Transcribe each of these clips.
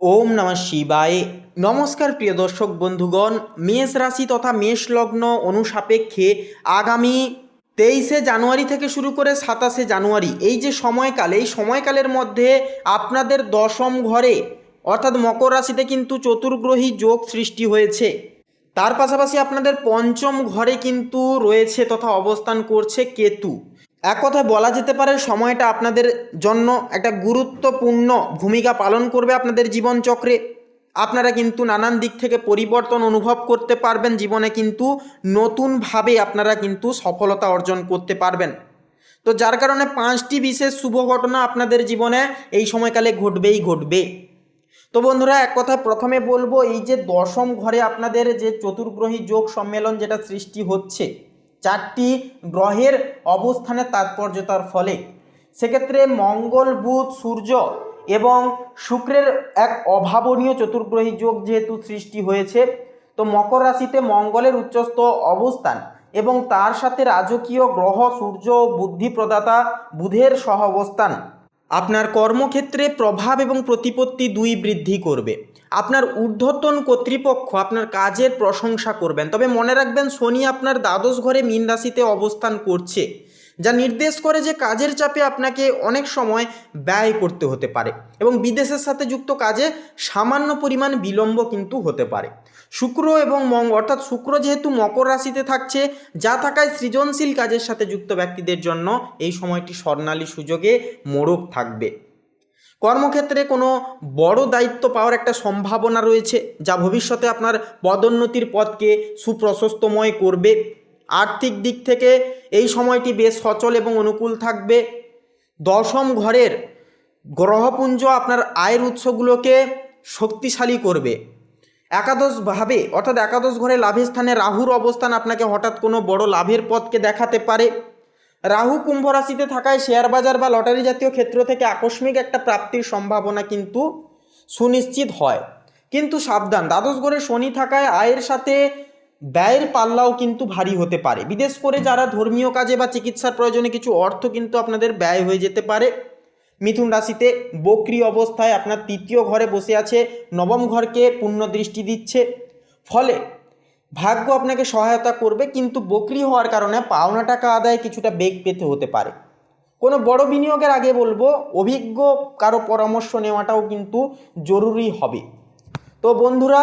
ওম নমঃ শিবায়। নমস্কার প্রিয় দর্শক বন্ধুগণ, মেষ রাশি তথা মেষ লগ্ন অনুসাপেক্ষে আগামী তেইশে জানুয়ারি থেকে শুরু করে সাতাশে জানুয়ারি, এই যে সময়কাল, এই সময়কালের মধ্যে আপনাদের দশম ঘরে, অর্থাৎ মকর রাশিতে কিন্তু চতুর্গ্রহী যোগ সৃষ্টি হয়েছে। তার পাশাপাশি আপনাদের পঞ্চম ঘরে কিন্তু রয়েছে তথা অবস্থান করছে কেতু। এক কথায় বলা যেতে পারে সময়টা আপনাদের জন্য একটা গুরুত্বপূর্ণ ভূমিকা পালন করবে আপনাদের জীবনচক্রে। আপনারা কিন্তু নানান দিক থেকে পরিবর্তন অনুভব করতে পারবেন, জীবনে কিন্তু নতুনভাবে আপনারা কিন্তু সফলতা অর্জন করতে পারবেন। তো যার কারণে পাঁচটি বিশেষ শুভ ঘটনা আপনাদের জীবনে এই সময়কালে ঘটবেই ঘটবে। তো বন্ধুরা, এক কথায় প্রথমে বলব, এই যে দশম ঘরে আপনাদের যে চতুর্গ্রহী যোগ সম্মেলন যেটা সৃষ্টি হচ্ছে চারটি গ্রহের অবস্থানের তাৎপর্যতার ফলে। সেক্ষেত্রে মঙ্গল, বুধ, সূর্য এবং শুক্রের এক অভাবনীয় চতুর্গ্রহী যোগ যেহেতু সৃষ্টি হয়েছে, তো মকর রাশিতে মঙ্গলের উচ্চস্থ অবস্থান এবং তার সাথে রাজকীয় গ্রহ, সূর্য বুদ্ধি প্রদাতা বুধের সহ অবস্থান আপনার কর্মক্ষেত্রে প্রভাব এবং প্রতিপত্তি দুই বৃদ্ধি করবে। আপনার ঊর্ধ্বতন কর্তৃপক্ষ আপনার কাজের প্রশংসা করবেন। তবে মনে রাখবেন, শনি আপনার দ্বাদশ ঘরে মীন রাশিতে অবস্থান করছে। যা নির্দেশ করে যে কাজের চাপে আপনাকে অনেক সময় ব্যয় করতে হতে পারে এবং বিদেশের সাথে যুক্ত কাজে সামান্য পরিমাণ বিলম্ব কিন্তু হতে পারে। শুক্র এবং মঙ্গ অর্থাৎ শুক্র যেহেতু মকর রাশিতে থাকছে, যা থাকায় সৃজনশীল কাজের সাথে যুক্ত ব্যক্তিদের জন্য এই সময়টি স্বর্ণালী সুযোগে মোড়ক থাকবে। কর্মক্ষেত্রে কোনো বড় দায়িত্ব পাওয়ার একটা সম্ভাবনা রয়েছে, যা ভবিষ্যতে আপনার পদোন্নতির পথকে সুপ্রশস্তময় করবে। আর্থিক দিক থেকে এই সময়টি বেশ সচল এবং অনুকূল থাকবে। দশম ঘরের গ্রহপুঞ্জ আপনার আয়ের উৎসগুলোকে শক্তিশালী করবে। একাদশভাবে, অর্থাৎ একাদশ ঘরে লাভের স্থানে রাহুর অবস্থান আপনাকে হঠাৎ কোনো বড় লাভের পথকে দেখাতে পারে। রাহু কুম্ভ রাশিতে থাকায় শেয়ার বাজার বা লটারি জাতীয় ক্ষেত্র থেকে আকস্মিক একটা প্রাপ্তির সম্ভাবনা কিন্তু সুনিশ্চিত হয়। কিন্তু সাবধান, দ্বাদশ ঘরে শনি থাকায় আয়ের সাথে ব্যয়ের পাল্লাও কিন্তু ভারী হতে পারে। বিদেশ করে যারা ধর্মীয় কাজে বা চিকিৎসার প্রয়োজনে কিছু অর্থ কিন্তু আপনাদের ব্যয় হয়ে যেতে পারে। মিথুন রাশিতে বক্রি অবস্থায় আপনার তৃতীয় ঘরে বসে আছে, নবম ঘরকে পূর্ণ দৃষ্টি দিচ্ছে। ফলে ভাগ্য আপনাকে সহায়তা করবে, কিন্তু বকরি হওয়ার কারণে পাওনা টাকা আদায় কিছুটা বেগ পেতে হতে পারে। কোনো বড় বিনিয়োগের আগে বলব, অভিজ্ঞ কারও পরামর্শ নেওয়াটাও কিন্তু জরুরি হবে। তো বন্ধুরা,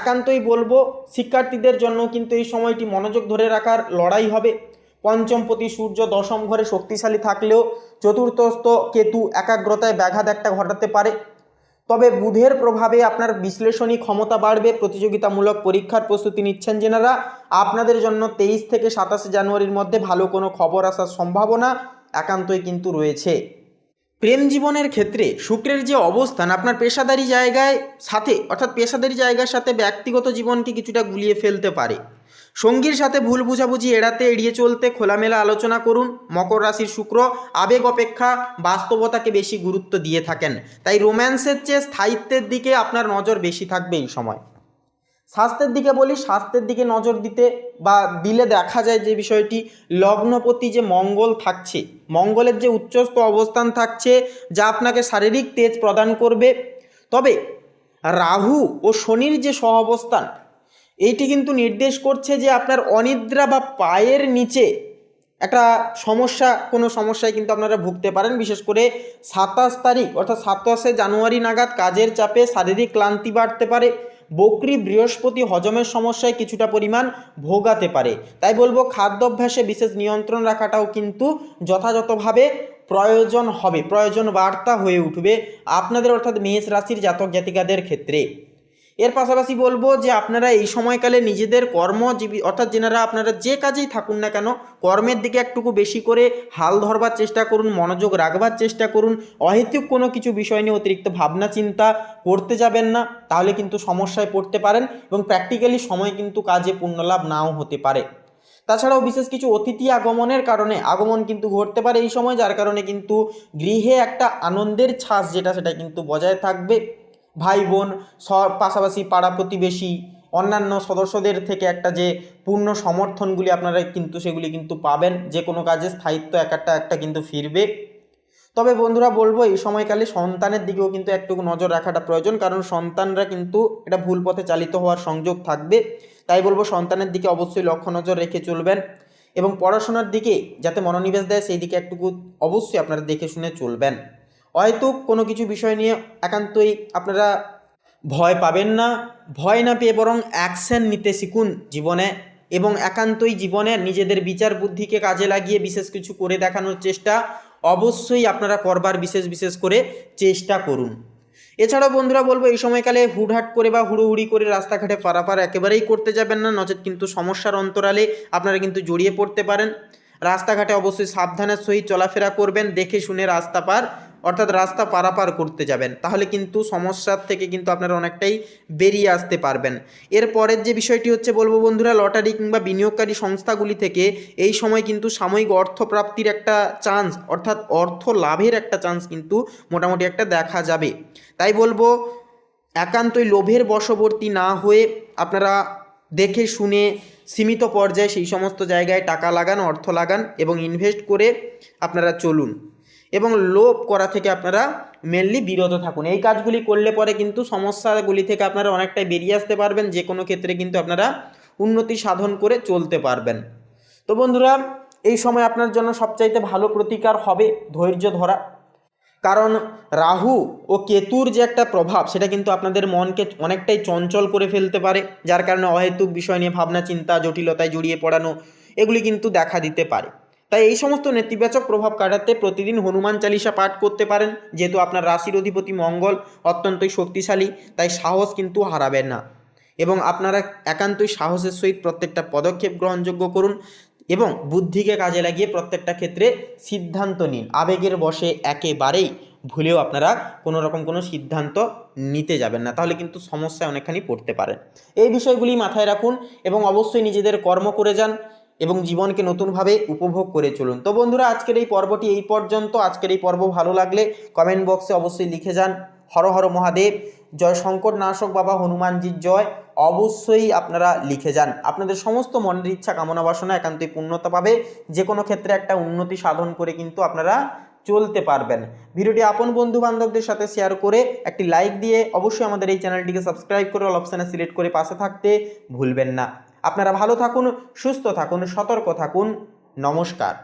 একান্তই বলব, শিক্ষার্থীদের জন্য কিন্তু এই সময়টি মনোযোগ ধরে রাখার লড়াই হবে। পঞ্চমপতি সূর্য দশম ঘরে শক্তিশালী থাকলেও চতুর্থস্থ কেতু একাগ্রতায় ব্যাঘাত একটা ঘটাতে পারে। তবে বুধের প্রভাবে আপনার বিশ্লেষণী ক্ষমতা বাড়বে, প্রতিযোগিতামূলক পরীক্ষার প্রস্তুতি নিচ্ছেন যেনারা আপনাদের জন্য তেইশ থেকে সাতাশে জানুয়ারির মধ্যে ভালো কোনো খবর আসার সম্ভাবনা একান্তই কিন্তু রয়েছে। প্রেম জীবনের ক্ষেত্রে শুক্রের যে অবস্থান, আপনার পেশাদারি জায়গায় সাথে, অর্থাৎ পেশাদারি জায়গার সাথে ব্যক্তিগত জীবনকে কিছুটা গুলিয়ে ফেলতে পারে। সঙ্গীর সাথে ভুল বুঝাবুঝি এড়াতে, এড়িয়ে চলতে খোলামেলা আলোচনা করুন। মকর রাশির শুক্র আবেগ অপেক্ষা বাস্তবতাকে বেশি গুরুত্ব দিয়ে থাকেন। তাই রোম্যান্সের চেয়ে স্থায়িত্বের দিকে আপনার নজর বেশি থাকবে এই সময়। স্বাস্থ্যের দিকে বলি, স্বাস্থ্যের দিকে নজর দিতে বা দিলে দেখা যায় যে বিষয়টি লগ্নপতি যে মঙ্গল থাকছে, মঙ্গলের যে উচ্চস্থ অবস্থান থাকছে, যা আপনাকে শারীরিক তেজ প্রদান করবে। তবে রাহু ও শনির যে সহ অবস্থান এইটি কিন্তু নির্দেশ করছে যে আপনার অনিদ্রা বা পায়ের নিচে একটা সমস্যা, কোনো সমস্যায় কিন্তু আপনারা ভুগতে পারেন। বিশেষ করে সাতাশ তারিখ, অর্থাৎ সাতাশে জানুয়ারি নাগাদ কাজের চাপে শারীরিক ক্লান্তি বাড়তে পারে। বকরি বৃহস্পতি হজমের সমস্যায় কিছুটা পরিমাণ ভোগাতে পারে। তাই বলব খাদ্যাভ্যাসে বিশেষ নিয়ন্ত্রণ রাখাটাও কিন্তু যথাযথভাবে প্রয়োজন হবে, প্রয়োজন বার্তা হয়ে উঠবে। আপনাদের অর্থাৎ মেষ রাশির জাতক জাতিকাদের ক্ষেত্রে। এর পাশাপাশি বলব যে আপনারা এই সময়কালে নিজেদের কর্মজীবী, অর্থাৎ যেনারা আপনারা যে কাজেই থাকুন না কেন, কর্মের দিকে একটুকু বেশি করে হাল ধরবার চেষ্টা করুন, মনোযোগ রাখবার চেষ্টা করুন, অহেতুক কোনো কিছু বিষয় নিয়ে অতিরিক্ত ভাবনা চিন্তা করতে যাবেন না, তাহলে কিন্তু সমস্যায় পড়তে পারেন এবং প্র্যাকটিক্যালি সময় কিন্তু কাজে পূর্ণলাভ নাও হতে পারে। তাছাড়াও বিশেষ কিছু অতিথি আগমনের কারণে, আগমন কিন্তু ঘটতে পারে এই সময়, যার কারণে কিন্তু গৃহে একটা আনন্দের ছাঁচ যেটা, সেটা কিন্তু বজায় থাকবে। ভাই বোন সব পাশাপাশি পাড়া প্রতিবেশী, অন্যান্য সদস্যদের থেকে একটা যে পূর্ণ সমর্থনগুলি আপনারা কিন্তু সেগুলি কিন্তু পাবেন। যে কোনো কাজে স্থায়িত্ব এক একটা একটা কিন্তু ফিরবে। তবে বন্ধুরা বলব, এই সময়কালে সন্তানের দিকেও কিন্তু একটু নজর রাখাটা প্রয়োজন, কারণ সন্তানরা কিন্তু এটা ভুল পথে চালিত হওয়ার সংযোগ থাকবে। তাই বলব, সন্তানের দিকে অবশ্যই লক্ষ্য নজর রেখে চলবেন এবং পড়াশোনার দিকে যাতে মনোনিবেশ দেয়, সেই দিকে একটুকু অবশ্যই আপনারা দেখে শুনে চলবেন। হয়তো কোনো কিছু বিষয় নিয়ে একান্তই আপনারা ভয় পাবেন না। ভয় না পেয়ে বরং অ্যাকশন নিতে শিখুন জীবনে এবং একান্তই জীবনে নিজেদের বিচার বুদ্ধিকে কাজে লাগিয়ে বিশেষ কিছু করে দেখানোর চেষ্টা অবশ্যই আপনারা করবার বিশেষ বিশেষ করে চেষ্টা করুন। এছাড়াও বন্ধুরা বলব, এই সময়কালে হুটহাট করে বা হুড়োহুড়ি করে রাস্তাঘাটে পারাপার একেবারেই করতে যাবেন না, নচেত কিন্তু সমস্যার অন্তরালে আপনারা কিন্তু জড়িয়ে পড়তে পারেন। রাস্তাঘাটে অবশ্যই সাবধানের সহিত চলাফেরা করবেন, দেখে শুনে রাস্তা পার অর্থাৎ রাস্তা পারাপার করতে যাবেন, তাহলে কিন্তু সমস্যার থেকে কিন্তু আপনারা অনেকটাই বেরিয়ে আসতে পারবেন। এর পরের যে বিষয়টি হচ্ছে, বলব বন্ধুরা, লটারি কিংবা বিনিয়োগকারী সংস্থাগুলি থেকে এই সময় কিন্তু সাময়িক অর্থ প্রাপ্তির একটা চান্স অর্থাৎ অর্থ লাভের একটা চান্স কিন্তু মোটামুটি একটা দেখা যাবে। তাই বলব, একান্তই লোভের বশবর্তী না হয়ে আপনারা দেখে শুনে সীমিত পর্যায়ে সেই সমস্ত জায়গায় টাকা লাগান, অর্থ লাগান এবং ইনভেস্ট করে আপনারা চলুন। এবং লোভ করা থেকে আপনারা মেনলি বিরত থাকুন। এই কাজগুলি করলে পরে কিন্তু সমস্যাগুলি থেকে আপনারা অনেকটাই বেরিয়ে আসতে পারবেন, যে কোনো ক্ষেত্রে কিন্তু আপনারা উন্নতি সাধন করে চলতে পারবেন। তো বন্ধুরা, এই সময় আপনার জন্য সবচাইতে ভালো প্রতিকার হবে ধৈর্য ধরা। কারণ রাহু ও কেতুর যে একটা প্রভাব, সেটা কিন্তু আপনাদের মনকে অনেকটাই চঞ্চল করে ফেলতে পারে, যার কারণে অহেতুক বিষয় নিয়ে ভাবনা চিন্তা জটিলতায় জড়িয়ে পড়ানো, এগুলি কিন্তু দেখা দিতে পারে। তাই এই সমস্ত নেতিবাচক প্রভাব কাটাতে প্রতিদিন হনুমান চালিসা পাঠ করতে পারেন। যেহেতু আপনার রাশির অধিপতি মঙ্গল, অত্যন্তই শক্তিশালী, তাই সাহস কিন্তু হারাবেন না। এবং আপনারা একান্তই সাহসের সহিত প্রত্যেকটা পদক্ষেপ গ্রহণযোগ্য করুন এবং বুদ্ধিকে কাজে লাগিয়ে প্রত্যেকটা ক্ষেত্রে সিদ্ধান্ত নিন। আবেগের বশে একেবারেই ভুলেও আপনারা কোনো রকম কোনো সিদ্ধান্ত নিতে যাবেন না, তাহলে কিন্তু সমস্যায় অনেকখানি পড়তে পারেন। এই বিষয়গুলি মাথায় রাখুন এবং অবশ্যই নিজেদের কর্ম করে যান। এবং জীবনকে নতুনভাবে উপভোগ করে চলুন। তো বন্ধুরা, আজকের এই পর্বটি এই পর্যন্ত। আজকের এই পর্ব ভালো লাগলে কমেন্ট বক্সে অবশ্যই লিখে যান। হর হর মহাদেব, জয় শঙ্কর নাশক বাবা হনুমানজির জয়। অবশ্যই আপনারা লিখে যান। আপনাদের সমস্ত মনের ইচ্ছা, কামনা, বাসনা একান্তই পূর্ণতা পাবে। যে কোনো ক্ষেত্রে একটা উন্নতি সাধন করে কিন্তু আপনারা চলতে পারবেন। ভিডিওটি আপন বন্ধু বান্ধবদের সাথে শেয়ার করে একটি লাইক দিয়ে অবশ্যই আমাদের এই চ্যানেলটিকে সাবস্ক্রাইব করে অপশানে সিলেক্ট করে পাশে থাকতে ভুলবেন না। আপনারা ভালো থাকুন সুস্থ থাকুন সতর্ক থাকুন। নমস্কার।